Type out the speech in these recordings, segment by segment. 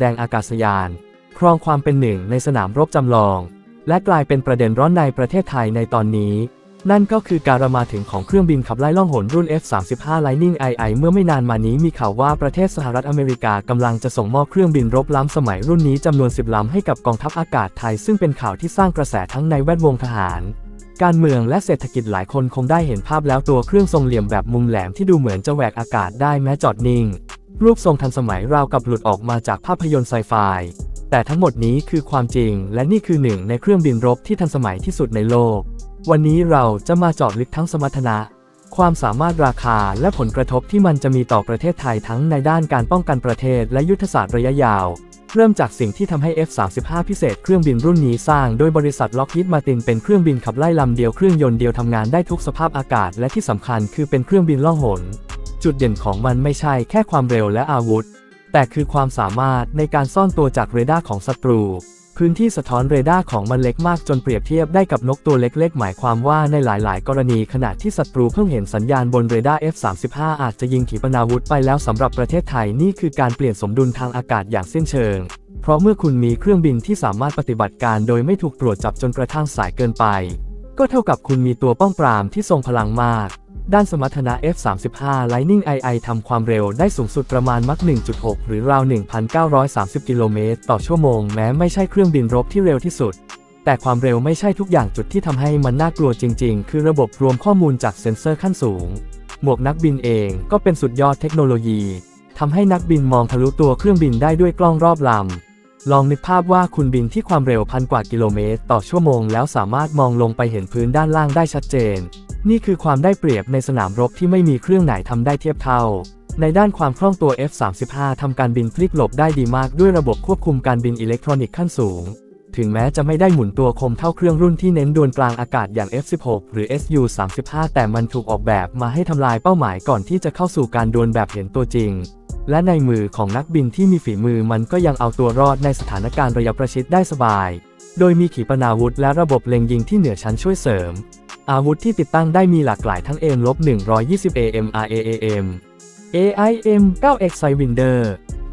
แดงอากาศยาน ครองความเป็นหนึ่งในสนามรบจำลอง และกลายเป็นประเด็นร้อนในประเทศไทยในตอนนี้ นั่นก็คือการมาถึงของเครื่องบินขับไล่ล่องหนรุ่น F-35 Lightning II เมื่อไม่นานมานี้มีข่าวว่าประเทศสหรัฐอเมริกากำลังจะส่งมอบเครื่องบินรบล้ำสมัยรุ่นนี้จำนวน 10 ลำให้กับกองทัพอากาศไทย ซึ่งเป็นข่าวที่สร้างกระแสทั้งในแวดวงทหารการเมืองและเศรษฐกิจหลายคนคงได้เห็นภาพแล้วตัวเครื่องทรงเหลี่ยมแบบมุมแหลมที่ดูเหมือนจะแหวกอากาศได้แม้จอดนิ่ง รูปทรงทันสมัยราวกับหลุดออกมาจากภาพยนตร์ไซไฟ แต่ทั้งหมดนี้คือความจริง และนี่คือหนึ่งในเครื่องบินรบที่ทันสมัยที่สุดในโลก วันนี้เราจะมาเจาะลึกทั้งสมรรถนะ ความสามารถราคาและผลกระทบที่มันจะมีต่อประเทศไทยทั้งในด้านการป้องกันประเทศและยุทธศาสตร์ระยะยาว เริ่มจากสิ่งที่ทำให้ F-35 พิเศษเครื่องบินรุ่นนี้สร้างโดยบริษัทล็อกฮีดมาตินเป็นเครื่องบินขับไล่ลำเดียวเครื่องยนต์เดียวทำงานได้ทุกสภาพอากาศ และที่สำคัญคือเป็นเครื่องบินล่องหน จุดเด่นของมันไม่ใช่แค่ความเร็วและอาวุธ แต่คือความสามารถในการซ่อนตัวจากเรดาร์ของศัตรู พื้นที่สะท้อนเรดาร์ของมันเล็กมากจนเปรียบเทียบได้กับนกตัวเล็กๆ หมายความว่าในหลายๆ กรณีขณะที่ศัตรูเพิ่งเห็นสัญญาณบนเรดาร์ F-35 อาจจะยิงขีปนาวุธไปแล้วสำหรับประเทศไทยนี่คือการเปลี่ยนสมดุลทางอากาศอย่างสิ้นเชิง เพราะเมื่อคุณมีเครื่องบินที่สามารถปฏิบัติการโดยไม่ถูกตรวจจับจนกระทั่งสายเกินไป ก็เท่ากับคุณมีตัวป้องปรามที่ทรงพลังมาก ด้านสมรรถนะ F-35 Lightning II ทำความเร็วได้สูงสุดประมาณมัก 1.6 หรือราว 1,930 กิโลเมตรต่อชั่วโมง แม้ไม่ใช่เครื่องบินรบที่เร็วที่สุด แต่ความเร็วไม่ใช่ทุกอย่างจุดที่ทำให้มันน่ากลัวจริง ๆ คือระบบรวมข้อมูลจากเซ็นเซอร์ขั้นสูง หมวกนักบินเองก็เป็นสุดยอดเทคโนโลยีทำให้นักบินมองทะลุตัวเครื่องบินได้ด้วยกล้องรอบลำ ลองนึกภาพว่าคุณบินที่ความเร็วพันกว่ากิโลเมตร ต่อชั่วโมง แล้วสามารถมองลงไปเห็นพื้นด้านล่างได้ชัดเจน นี่คือความได้เปรียบในสนามรบที่ไม่มีเครื่องไหนทำได้เทียบเท่า ในด้านความคล่องตัว F-35 ทำการบินพลิกหลบได้ดีมากด้วยระบบควบคุมการบินอิเล็กทรอนิกส์ขั้นสูง ถึงแม้จะไม่ได้หมุนตัวคมเท่าเครื่องรุ่นที่เน้นดวลกลางอากาศอย่าง F-16 หรือ Su-35 แต่มันถูกออกแบบมาให้ทำลายเป้าหมายก่อนที่จะเข้าสู่การดวลแบบเห็นตัวจริง และในมือของนักบินที่มีฝีมือมันก็ยังเอาตัวรอดในสถานการณ์ระยะประชิดได้สบาย โดยมีขีปนาวุธและระบบเล็งยิงที่เหนือชั้นช่วยเสริม อาวุธที่ติดตั้งได้มีหลากหลายทั้ง M-120 AM RAAM AIM 9X Sidewinder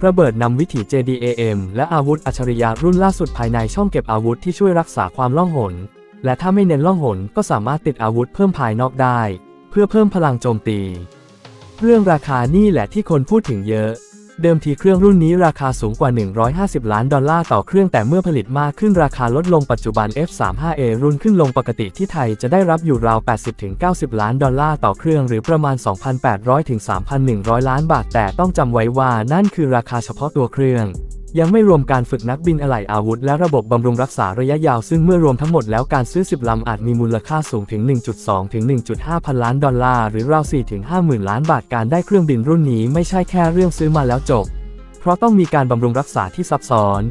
ระเบิดนำวิถี JDAM และอาวุธอัจฉริยะรุ่นล่าสุดภายในช่องเก็บอาวุธที่ช่วยรักษาความล่องหน และถ้าไม่เน้นล่องหนก็สามารถติดอาวุธเพิ่มภายนอกได้ เพื่อเพิ่มพลังโจมตี เรื่องราคานี่แหละที่คนพูดถึงเยอะ เดิมทีเครื่องรุ่นนี้ราคาสูงกว่า 150 ล้านดอลลาร์ต่อเครื่องแต่เมื่อผลิตมากขึ้นราคาลดลงปัจจุบัน F35A รุ่นขึ้นลงปกติที่ไทยจะได้รับอยู่ราว 80-90 ล้านดอลลาร์ต่อเครื่องหรือประมาณ 2,800-3,100 ล้านบาท แต่ต้องจำไว้ว่านั่นคือราคาเฉพาะตัวเครื่อง ยังไม่รวมการฝึกนักบินอะไหล่อาวุธ และระบบบำรุงรักษาระยะยาว ซึ่งเมื่อรวมทั้งหมดแล้วการซื้อ 10 ลำอาจมีมูลค่าสูงถึง 1.2 ถึง 1.5 พันล้านดอลลาร์ หรือราว 4 ถึง5หมื่นล้านบาทการได้เครื่องบินรุ่นนี้ไม่ใช่แค่เรื่องซื้อมาแล้วจบ เพราะต้องมีการบำรุงรักษาที่ซับซ้อน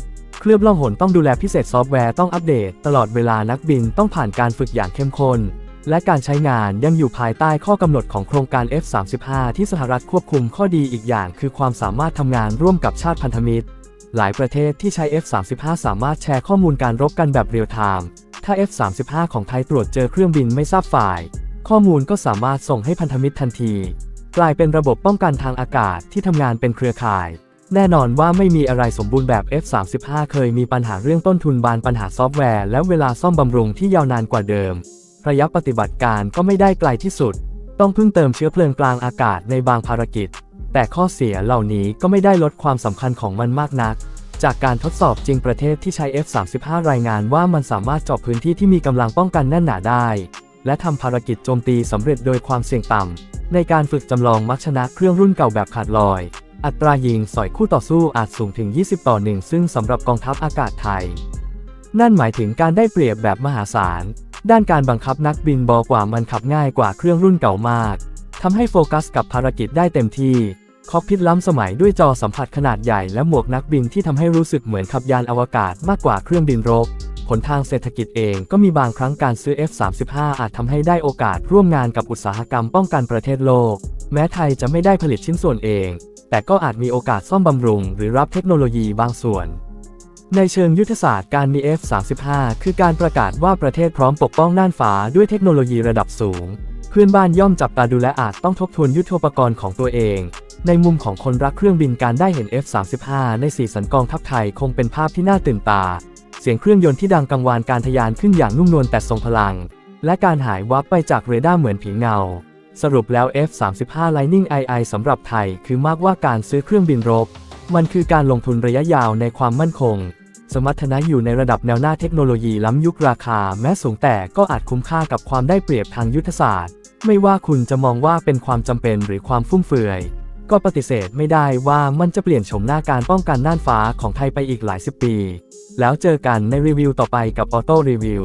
เคลือบล่องหนต้องดูแลพิเศษซอฟต์แวร์ต้องอัปเดต ตลอดเวลานักบินต้องผ่านการฝึกอย่างเข้มข้นและการใช้งานยังอยู่ภายใต้ข้อกำหนดของโครงการ F35 ที่สหรัฐควบคุมข้อดีอีกอย่างคือความสามารถทำงานร่วมกับชาติพันธมิตร หลายประเทศที่ใช้ F35 สามารถแชร์ข้อมูลการรบกันแบบเรียลไทม์ ถ้า F35 ของไทยตรวจเจอเครื่องบินไม่ทราบฝ่าย ข้อมูลก็สามารถส่งให้พันธมิตรทันที กลายเป็นระบบป้องกันทางอากาศที่ทำงานเป็นเครือข่าย แน่นอนว่าไม่มีอะไรสมบูรณ์แบบ F35 เคยมีปัญหาเรื่องต้นทุนบานปัญหาซอฟต์แวร์ และเวลาซ่อมบำรุงที่ยาวนานกว่าเดิม ระยะปฏิบัติการก็ไม่ได้ไกลที่สุด ต้องพึ่งเติมเชื้อเพลิงกลางอากาศในบางภารกิจ แต่ข้อเสียเหล่านี้ก็ไม่ได้ลดความสำคัญของมันมากนัก จากการทดสอบจริงประเทศที่ใช้ F35 รายงานว่ามันสามารถเจาะพื้นที่ที่มีกำลังป้องกันแน่นหนาได้ และทำภารกิจโจมตีสำเร็จโดยความเสี่ยงต่ำในการฝึกจำลองมักชนะเครื่องรุ่นเก่าแบบขาดลอย อัตรายิงสอยคู่ต่อสู้อาจสูงถึง 20 ต่อ 1 ซึ่งสำหรับกองทัพอากาศไทย นั่นหมายถึงการได้เปรียบแบบมหาศาล ด้านการบังคับนักบินบอกว่ามันขับง่ายกว่าเครื่องรุ่นเก่ามากทำให้โฟกัสกับภารกิจได้เต็มที่ คอกพิทล้ำสมัยด้วยจอสัมผัสขนาดใหญ่และหมวกนักบินที่ทำให้รู้สึกเหมือนขับยานอวกาศมากกว่าเครื่องบินรบผลทางเศรษฐกิจเองก็มีบางครั้งการซื้อ F35 อาจทำให้ได้โอกาสร่วมงานกับอุตสาหกรรมป้องกันประเทศโลก แม้ไทยจะไม่ได้ผลิตชิ้นส่วนเอง แต่ก็อาจมีโอกาสซ่อมบำรุง หรือรับเทคโนโลยีบางส่วน ในเชิงยุทธศาสตร์การมี F35 คือการประกาศว่าประเทศพร้อมปกป้องน่านฟ้าด้วยเทคโนโลยีระดับสูง เพื่อนบ้านย่อมจับตาดูและอาจต้องทบทวนยุทโธปกรณ์ของตัวเอง ในมุมของคนรักเครื่องบินการได้เห็น F-35 ในสีสันกองทัพไทยคงเป็นภาพที่น่าตื่นตา เสียงเครื่องยนต์ที่ดังกังวานการทะยานขึ้นอย่างนุ่มนวลแต่ทรงพลัง และการหายวับไปจากเรดาร์เหมือนผีเงา สรุปแล้ว F-35 Lightning II สำหรับไทย คือมากกว่าการซื้อเครื่องบินรบ มันคือการลงทุนระยะยาวในความมั่นคง สมรรถนะอยู่ในระดับแนวหน้าเทคโนโลยีล้ำยุคราคา แม้สูงแต่ก็อาจคุ้มค่ากับความได้เปรียบทางยุทธศาสตร์ ไม่ว่าคุณจะมองว่าเป็นความจำเป็นหรือความฟุ่มเฟือย ก็ปฏิเสธไม่ได้ว่ามันจะเปลี่ยนโฉมหน้าการป้องกันน่านฟ้าของไทยไปอีกหลายสิบปี แล้วเจอกันในรีวิวต่อไปกับออโต้รีวิว